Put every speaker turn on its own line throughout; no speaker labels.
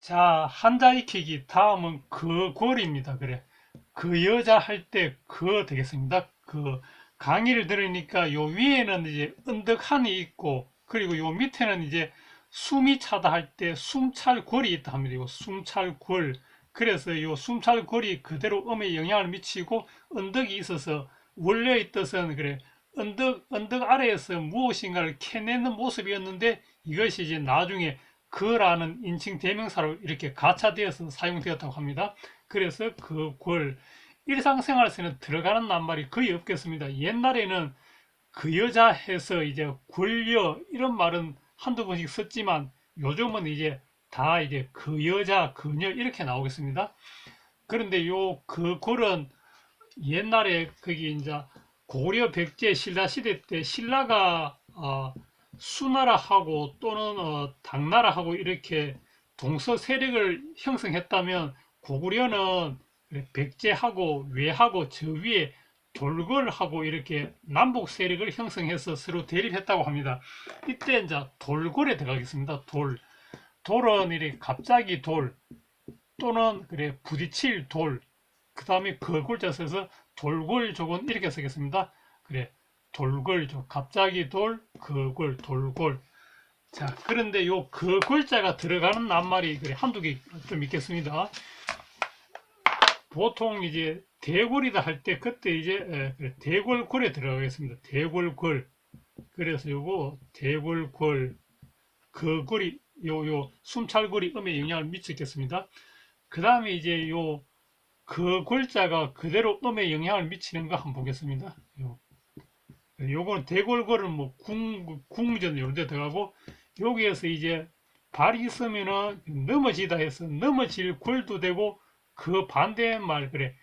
자, 한자 익히기 다음은 그 골입니다. 그래. 그 여자 할 때 그 되겠습니다. 그 강의를 들으니까 요 위에는 이제 은덕한이 있고 그리고 요 밑에는 이제 숨이 차다 할 때 숨찰 골이 있다 합니다. 요 숨찰 골. 그래서 요 숨찰 골이 그대로 음에 영향을 미치고 언덕이 있어서 원래의 뜻은 그래 언덕 언덕 아래에서 무엇인가를 캐내는 모습이었는데 이것이 이제 나중에 그라는 인칭 대명사로 이렇게 가차되어서 사용되었다고 합니다. 그래서 그 골 일상생활에서는 들어가는 낱말이 거의 없겠습니다. 옛날에는 그 여자 해서 이제 굴려 이런 말은 한두 번씩 썼지만 요즘은 이제 다 이제 그 여자 그녀 이렇게 나오겠습니다. 그런데 요 그 골은 옛날에 거기 이제 고려 백제 신라 시대 때 신라가 어, 수나라하고 또는 어, 당나라하고 이렇게 동서 세력을 형성했다면 고구려는 백제하고 외하고 저 위에 돌궐하고 이렇게 남북 세력을 형성해서 서로 대립했다고 합니다. 이때 이제 돌궐에 들어가겠습니다. 돌. 돌은 이렇게 갑자기 돌 또는 그래 부딪힐 돌. 그 다음에 거골자 써서 돌골족은 이렇게 쓰겠습니다. 그래 돌골족 갑자기 돌 거골 돌골 자 그런데 요 거골자가 들어가는 낱말이 그래 한두 개 좀 있겠습니다. 보통 이제 대골이다 할 때 그때 이제 대골골에 들어가겠습니다. 대골골 그래서 요거 대골골 거골이 요요 숨찰골이 음에 영향을 미치겠습니다. 그 다음에 이제 요 그 골자가 그대로 음에 영향을 미치는 거 한번 보겠습니다. 요, 요거는 대골골은 뭐 궁, 궁전 이런 데 들어가고 여기에서 이제 발이 있으면은 넘어지다 해서 넘어질 골도 되고 그 반대의 말 그래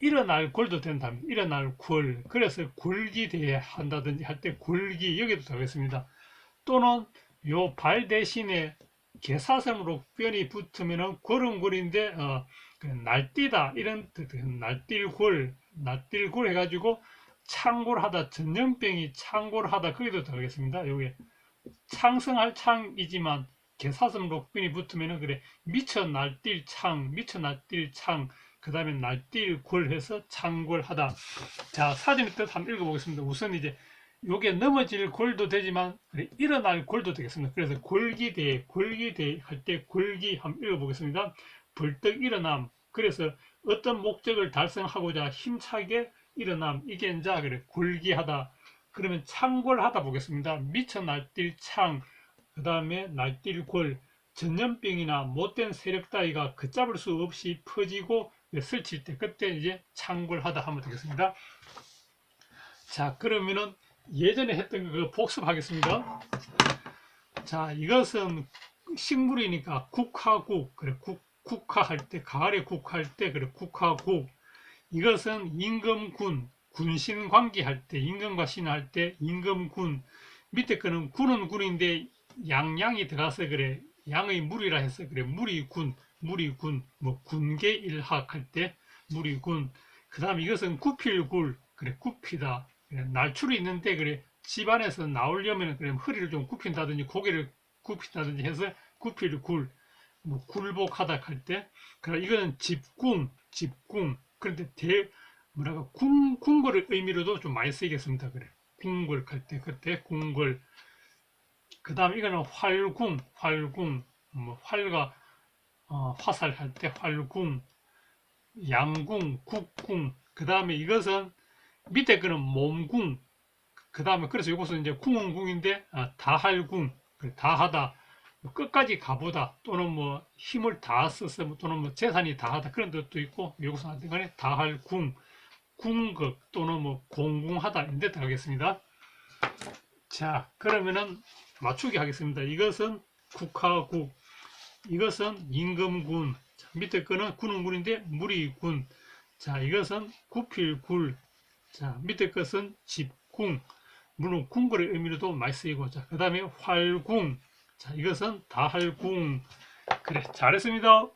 일어날 골도 된다. 일어날 골. 그래서 골기대회 한다든지 할 때 골기 여기도 들어가겠습니다. 또는 요 발 대신에 개사성으로 뼈이 붙으면은 골은골인데 어, 그 날뛰다 이런 뜻, 날뛸골, 날뛸골 해가지고 창골하다 전염병이 창골하다 거기도 들어가겠습니다. 여기 창성할 창이지만 개사슴 록변이 붙으면은 그래 미쳐 날뛸 창, 미쳐 날뛸 창, 그 다음에 날뛸 골 해서 창골하다. 자 사진의 뜻 한번 읽어보겠습니다. 우선 이제 요게 넘어질 골도 되지만 그래, 일어날 골도 되겠습니다. 그래서 골기대, 골기대 할 때 골기 한번 읽어보겠습니다. 벌떡 일어남. 그래서 어떤 목적을 달성하고자 힘차게 일어남. 이제 그래 골기하다. 그러면 창골하다 보겠습니다. 미쳐 날뛸 창. 그 다음에 날뛸 골. 전염병이나 못된 세력 따위가 걷잡을 수 없이 퍼지고 설칠 때 그때 이제 창골하다 하면 되겠습니다. 자 그러면은 예전에 했던 거 복습하겠습니다. 자 이것은 식물이니까 국화국 그래 국 국화할 때 가을에 국화할 때 그래 국화국 이것은 임금군 군신 관계할 때 임금과 신할 때 임금군 밑에 거는 군은 군인데 양양이 들어가서 그래 양의 물이라 해서 그래. 무리군 무리군 뭐 군계 일학 할때 무리군. 그 다음 이것은 구필굴 그래 굽히다. 그래, 날출이 있는데 그래 집안에서 나오려면 그래 허리를 좀 굽힌다든지 고개를 굽힌다든지 해서 구필굴 뭐 굴복하다 할 때, 그래 이거는 집궁, 집궁. 그런데 대 뭐라고 궁 궁궐의 의미로도 좀 많이 쓰이겠습니다. 그래 궁궐 할때 그때 궁궐. 그다음 이거는 활궁, 활궁. 뭐 활과 어, 화살할 때 활궁, 양궁, 국궁. 그다음에 이것은 밑에 거는 몸궁. 그다음에 그래서 이것은 이제 궁은 궁인데 아, 다할궁, 다하다. 뭐 끝까지 가보다 또는 뭐 힘을 다 써서 뭐 또는 뭐 재산이 다하다 그런 뜻도 있고 여기서 하여튼 간에 다할 궁, 궁극 또는 뭐 공궁하다 이런 데 들어가겠습니다. 자 그러면은 맞추기 하겠습니다. 이것은 국화국, 이것은 임금군, 자, 밑에 거는 군은 군인데 무리군, 자 이것은 구필굴, 자 밑에 것은 집궁, 물론 궁궐의 의미로도 많이 쓰이고 자 그 다음에 활궁, 자, 이것은 다할궁. 그래, 잘했습니다.